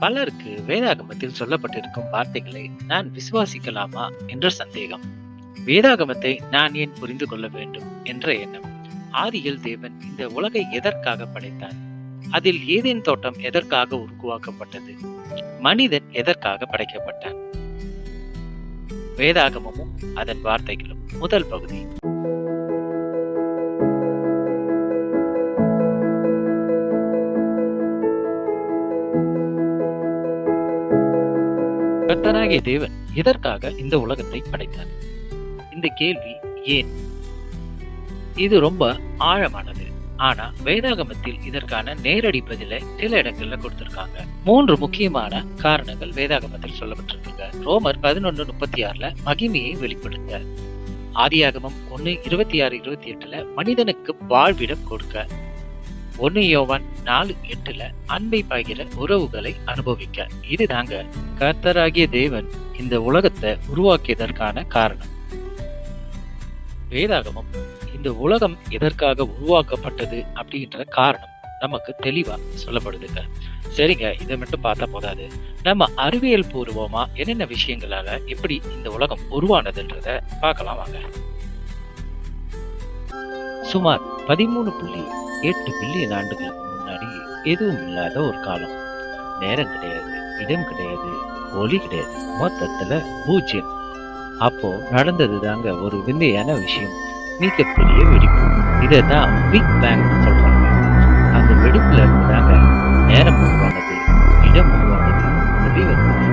பலருக்கு வேதாகமத்தில் சொல்லப்பட்டிருக்கும் வார்த்தைகளை நான் விசுவாசிக்கலாமா என்ற சந்தேகம். வேதாகமத்தை நான் ஏன் புரிந்து கொள்ள வேண்டும் என்ற எண்ணம். ஆதியில் தேவன் இந்த உலகை எதற்காக படைத்தார்? அதில் ஏதேன் தோட்டம் எதற்காக உருவாக்கப்பட்டது? மனிதன் எதற்காக படைக்கப்பட்டான்? வேதாகமமும் அதன் வார்த்தைகளும் முதல் பகுதி. கர்த்தராகிய தேவன் எதற்காக இந்த உலகத்தை படைத்தார்? இந்த கேள்வி ஏன்? இது ரொம்ப ஆழமானது. ஆனா வேதாகமத்தில் இதற்கான நேரடி பதிலை சில இடங்கள்ல கொடுத்திருக்காங்க. மூன்று முக்கியமான காரணங்கள் வேதாகமத்தில் சொல்லப்பட்டிருக்குங்க. ரோமர் பதினொன்று முப்பத்தி ஆறுல மகிமையை வெளிப்படுத்த ஆதியாகமம் ஒன்னு இருபத்தி ஆறு இருபத்தி எட்டுல மனிதனுக்கு வாழ்விடம் கொடுக்க. ஒன்னு யோவான் நாலு எட்டுல அன்பை பாய்கிற உறவுகளை அனுபவிக்க. இதுதாங்க கர்த்தராகிய தேவன் இந்த உலகத்தை உருவாக்கியதற்கான காரணம். வேதாகமம் இந்த உலகம் எதற்காக உருவாக்கப்பட்டது அப்படின்ற காரணம் நமக்கு தெளிவா சொல்லப்படுதுங்க. சரிங்க இதை மட்டும் பார்த்தா போதாது. நம்ம அறிவியல் பூர்வமா என்னென்ன விஷயங்களால எப்படி இந்த உலகம் உருவானதுன்றத பார்க்கலாம் வாங்க. சுமார் பதிமூணு புள்ளி எட்டு பில்லியன் ஆண்டுகளுக்கு முன்னாடி எதுவும் இல்லாத ஒரு காலம். நேரம் கிடையாது இடம் கிடையாது ஒளி கிடையாது மொத்தத்துல பூஜ்ஜியம். அப்போ நடந்தது தாங்க ஒரு விந்தையான விஷயம். மிகப்பெரிய வெடிப்பு. இதை தான் பிக் பேங் சொல்றாங்க. அந்த வெடிப்புல இருந்து தாங்க நேரம் உருவானது இடம் உருவானது ஒளி வந்தது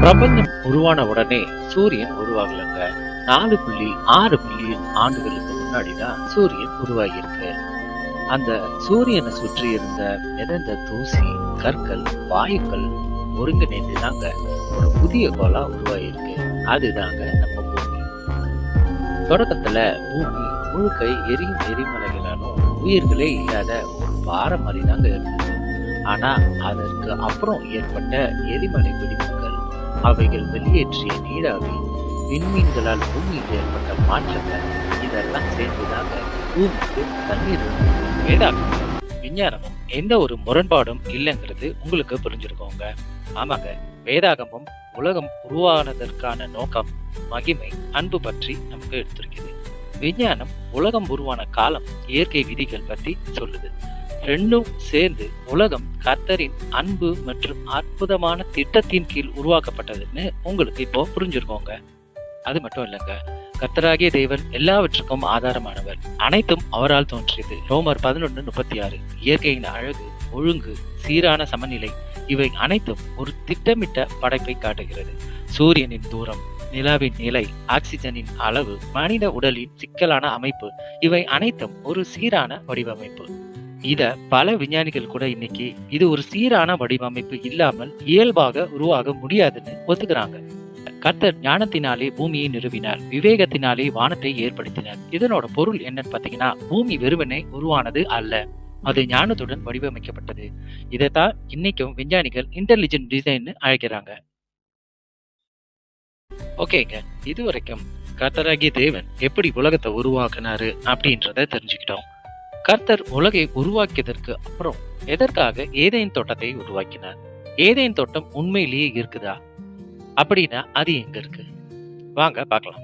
பிரபஞ்சம் உருவான உடனே சூரியன் உருவாகலங்க. நாலு புள்ளி ஆறு பில்லியன் ஆண்டுகளுக்கு முன்னாடிதான் சூரியன் உருவாகியிருக்கு. அந்த சூரியனை சுற்றி இருந்த மிதந்த தூசி கற்கள் வாயுக்கள் ஒருங்கிணைந்து தாங்க ஒரு புதிய கோலா உருவாகியிருக்கு. அதுதாங்க நம்ம பூமி. தொடக்கத்துல பூமி முழுக்க எரியும் எரிமலைகளாலும் உயிர்களே இல்லாத ஒரு பாறை மாதிரி தாங்க இருந்தது. ஆனா அதற்கு அப்புறம் ஏற்பட்ட எரிமலை வெடிப்புகள் அவைகள் வெளியேற்றிய நீராவி விண்மீன்களால் பூமியில் ஏற்பட்ட மாற்றங்கள் இதெல்லாம் சேர்ந்துதாங்க பூமிக்கு தண்ணீர் இருந்தது. விஞ்ஞானமும் எந்த ஒரு முரண்பாடும் இல்லைங்கிறது உங்களுக்கு புரிஞ்சிருக்கோங்க. ஆமாங்க வேதாகமம் உலகம் உருவானதற்கான நோக்கம் மகிமை அன்பு பற்றி நமக்கு எடுத்திருக்குது. விஞ்ஞானம் உலகம் உருவான காலம் இயற்கை விதிகள் பற்றி சொல்லுது. ரெண்டும் சேர்ந்து உலகம் கர்த்தரின் அன்பு மற்றும் அற்புதமான திட்டத்தின் கீழ் உருவாக்கப்பட்டதுன்னு உங்களுக்கு இப்போ புரிஞ்சிருக்கோங்க. அது மட்டும் இல்லைங்க. கர்த்தராகிய தேவன் எல்லாவற்றுக்கும் ஆதாரமானவர். அனைத்தும் அவரால் தோன்றியது. ரோமர் பதினொன்று முப்பத்தி ஆறு இயற்கையின் அழகு ஒழுங்கு சீரான சமநிலை இவை அனைத்தும் ஒரு திட்டமிட்ட படைப்பை காட்டுகிறது. சூரியனின் தூரம் நிலாவின் நிலை ஆக்சிஜனின் அளவு மனித உடலின் சிக்கலான அமைப்பு இவை அனைத்தும் ஒரு சீரான வடிவமைப்பு. இத பல விஞ்ஞானிகள் கூட இன்னைக்கு இது ஒரு சீரான வடிவமைப்பு இல்லாமல் இயல்பாக உருவாக முடியாதுன்னு ஒத்துக்கிறாங்க. கர்த்தர் ஞானத்தினாலே பூமியை நிறுவினார். விவேகத்தினாலே வானத்தை ஏற்படுத்தினார். இதனோட பொருள் என்னன்னு பாத்தீங்கன்னா பூமி வெறுமனே உருவானது அல்ல. அது ஞானத்துடன் வடிவமைக்கப்பட்டது. இதைத்தான் இன்னைக்கும் விஞ்ஞானிகள் இன்டெலிஜென்ட் டிசைன் அழைக்கிறாங்க. ஓகேங்க இது வரைக்கும் கர்த்தராகிய தேவன் எப்படி உலகத்தை உருவாக்குனாரு அப்படின்றத தெரிஞ்சுக்கிட்டோம். கர்த்தர் உலகை உருவாக்கியதற்கு அப்புறம் எதற்காக ஏதேன் தோட்டத்தை உருவாக்கினார்? ஏதேன் தோட்டம் உண்மையிலேயே இருக்குதா? அப்படின்னா அது எங்க இருக்கு? வாங்க பார்க்கலாம்.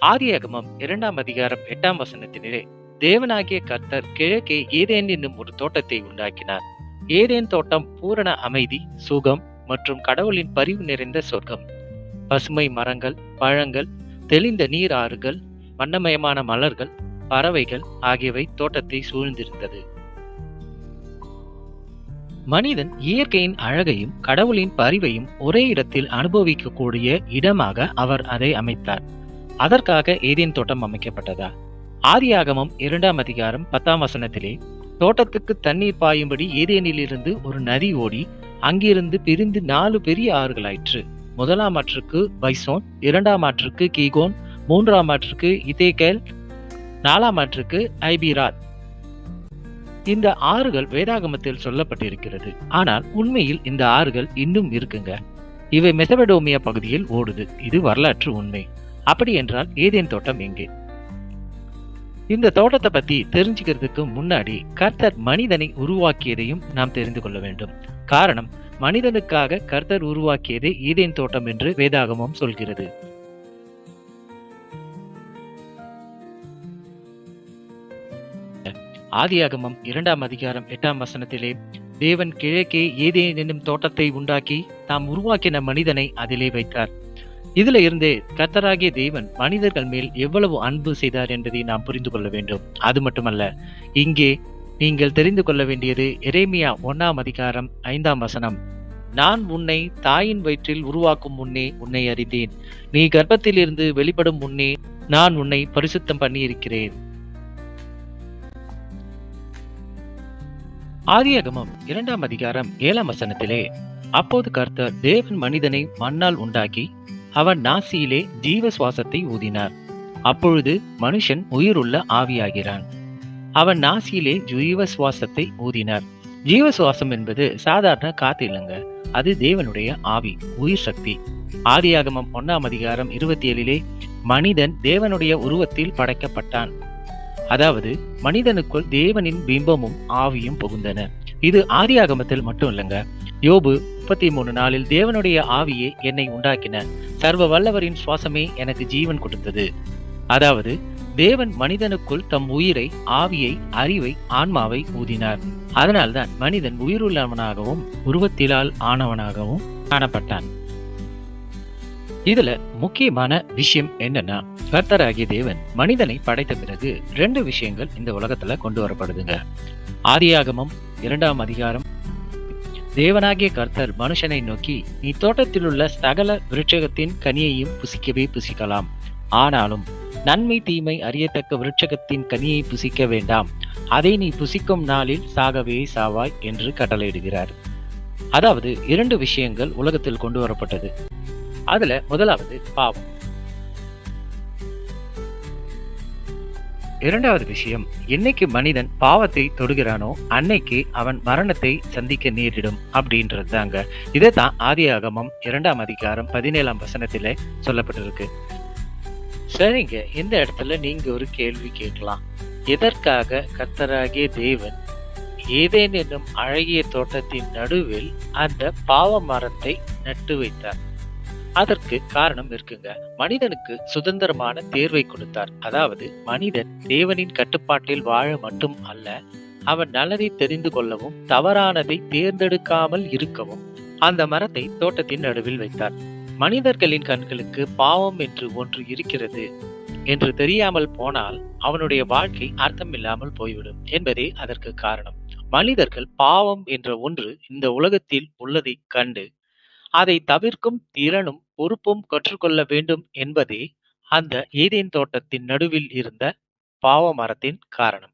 ஆதியாகமம் இரண்டாம் அதிகாரம் எட்டாம் வசனத்தினிலே தேவனாகிய கர்த்தர் கிழக்கே ஏதேன் என்னும் ஒரு தோட்டத்தை உண்டாக்கினார். ஏதேன் தோட்டம் பூரண அமைதி சுகம் மற்றும் கடவுளின் பரிவு நிறைந்த சொர்க்கம். பசுமை மரங்கள் பழங்கள் தெளிந்த நீர் ஆறுகள் வண்ணமயமான மலர்கள் பறவைகள் ஆகியவை தோட்டத்தை சூழ்ந்திருந்தது. மனிதன் இயற்கையின் அழகையும் கடவுளின் பரிவையும் ஒரே இடத்தில் அனுபவிக்கக்கூடிய இடமாக அவர் அதை அமைத்தார். அதற்காக ஏதேன் தோட்டம் அமைக்கப்பட்டதா? ஆதியாகமம் இரண்டாம் அதிகாரம் பத்தாம் வசனத்திலே தோட்டத்துக்கு தண்ணீர் பாயும்படி ஏதேனிலிருந்து ஒரு நதி ஓடி அங்கிருந்து பிரிந்து நாலு பெரிய ஆறுகளாயிற்று முதலாம் ஆற்றுக்கு பைசோன் இரண்டாம் ஆற்றுக்கு கீகோன் மூன்றாம் ஆற்றுக்கு இதேகேல் நாலாம் ஆற்றுக்கு ஐபிராத் இந்த ஆறுகள் வேதாகமத்தில் சொல்லப்பட்டிருக்கிறது. ஆனால் உண்மையில் இந்த ஆறுகள் இன்னும் இருக்குங்க. இவை மெசபடோமியா பகுதியில் ஓடுது. இது வரலாற்று உண்மை. அப்படி என்றால் ஏதேன் தோட்டம் எங்கே? இந்த தோட்டத்தை பத்தி தெரிஞ்சுக்கிறதுக்கு முன்னாடி கர்த்தர் மனிதனை உருவாக்கியதையும் நாம் தெரிந்து கொள்ள வேண்டும். காரணம் மனிதனுக்காக கர்த்தர் உருவாக்கியதே ஈதேன் தோட்டம் என்று வேதாகமம் சொல்கிறது. ஆதியாகமம் இரண்டாம் அதிகாரம் எட்டாம் வசனத்திலே தேவன் கிழக்கே ஏதே என்னும் தோட்டத்தை உண்டாக்கி தாம் உருவாக்கின மனிதனை அதிலே வைத்தார். இதுல இருந்தே கர்த்தராகிய தேவன் மனிதர்கள் மேல் எவ்வளவு அன்பு செய்தார் என்பதை நாம் புரிந்து கொள்ள வேண்டும். அது மட்டுமல்ல இங்கே நீங்கள் தெரிந்து கொள்ள வேண்டியது எரேமியா ஒன்னாம் அதிகாரம் ஐந்தாம் வசனம். நான் உன்னை தாயின் வயிற்றில் உருவாக்கும் முன்னே உன்னை அறிந்தேன். நீ கர்ப்பத்திலிருந்து வெளிப்படும் முன்னே நான் உன்னை பரிசுத்தம் பண்ணியிருக்கிறேன். ஆதியாகமம் இரண்டாம் அதிகாரம் ஏழாம் வசனத்திலே அப்போது கர்த்தர் தேவன் மனிதனை மண்ணால் உண்டாக்கி அவன் நாசியிலே ஜீவ சுவாசத்தை ஊதினார். அப்பொழுது மனுஷன் உயிருள்ள ஆவியாகிறான். அவன் நாசியிலே ஜீவ சுவாசத்தை ஊதினார். ஜீவ சுவாசம் என்பது சாதாரண காத்து இல்லைங்க அது தேவனுடைய ஆவி உயிர் சக்தி. ஆதியாகமம் ஒன்னாம் அதிகாரம் இருபத்தி ஏழிலே மனிதன் தேவனுடைய உருவத்தில் படைக்கப்பட்டான். அதாவது மனிதனுக்குள் தேவனின் பிம்பமும் ஆவியும் புகுந்தன. இது ஆதியாகமத்தில் மட்டும் இல்லைங்க யோபு முப்பத்தி மூணு நாளில் தேவனுடைய ஆவியே என்னை உண்டாக்கின. சர்வ வல்லவரின் சுவாசமே எனக்கு ஜீவன் கொடுத்தது. அதாவது தேவன் மனிதனுக்குள் தம் உயிரை ஆவியை அறிவை ஆன்மாவை ஊதினார். அதனால்தான் மனிதன் உயிருள்ளவனாகவும் உருவத்திலால் ஆனவனாகவும் காணப்பட்டான். இதுல முக்கியமான விஷயம் என்னன்னா கர்த்தராகிய தேவன் மனிதனை படைத்த பிறகு ரெண்டு விஷயங்கள் இந்த உலகத்துல கொண்டு வரப்படுதுங்க. ஆதியாகமம் இரண்டாம் அதிகாரம். தேவனாகிய கர்த்தர் மனுஷனை நோக்கி நீ தோட்டத்தில் உள்ள சகல விருட்சகத்தின் கனியையும் புசிக்கவே புசிக்கலாம். ஆனாலும் நன்மை தீமை அறியத்தக்க விருட்சகத்தின் கனியை புசிக்க வேண்டாம். அதை நீ புசிக்கும் நாளில் சாகவே சாவாய் என்று கட்டளையிடுகிறார். அதாவது இரண்டு விஷயங்கள் உலகத்தில் கொண்டு வரப்பட்டது. அதுல முதலாவது பாவம். இரண்டாவது விஷயம் என்னைக்கு மனிதன் பாவத்தை தொடுகிறானோ அன்னைக்கு அவன் மரணத்தை சந்திக்க நேரிடும் அப்படின்றது தாங்க இதை தான் ஆகமம் இரண்டாம் அதிகாரம் பதினேழாம் வசனத்தில சொல்லப்பட்டிருக்கு. சரிங்க இந்த இடத்துல நீங்க ஒரு கேள்வி கேட்கலாம். எதற்காக கர்த்தராகிய தேவன் ஏதேன் என்னும் அழகிய தோட்டத்தின் நடுவில் அந்த பாவ மரத்தை நட்டு வைத்தார்? அதற்கு காரணம் இருக்குங்க. மனிதனுக்கு சுதந்திரமான தேர்வை கொடுத்தார். அதாவது மனிதன் தேவனின் கட்டுப்பாட்டில் வாழ மட்டும் அல்ல அவன் நல்லதை தெரிந்து கொள்ளவும் தவறானதை தேர்ந்தெடுக்காமல் இருக்கவும் அந்த மரத்தை தோட்டத்தின் நடுவில் வைத்தார். மனிதர்களின் கண்களுக்கு பாவம் என்று ஒன்று இருக்கிறது என்று தெரியாமல் போனால் அவனுடைய வாழ்க்கை அர்த்தமில்லாமல் போய்விடும் என்பதே அதற்கு காரணம். மனிதர்கள் பாவம் என்ற ஒன்று இந்த உலகத்தில் உள்ளதை கண்டு அதை தவிர்க்கும் திறனும் பொறுப்பும் கற்றுக்கொள்ள வேண்டும் என்பதே அந்த ஏதேன் தோட்டத்தின் நடுவில் இருந்த பாவ மரத்தின் காரணம்.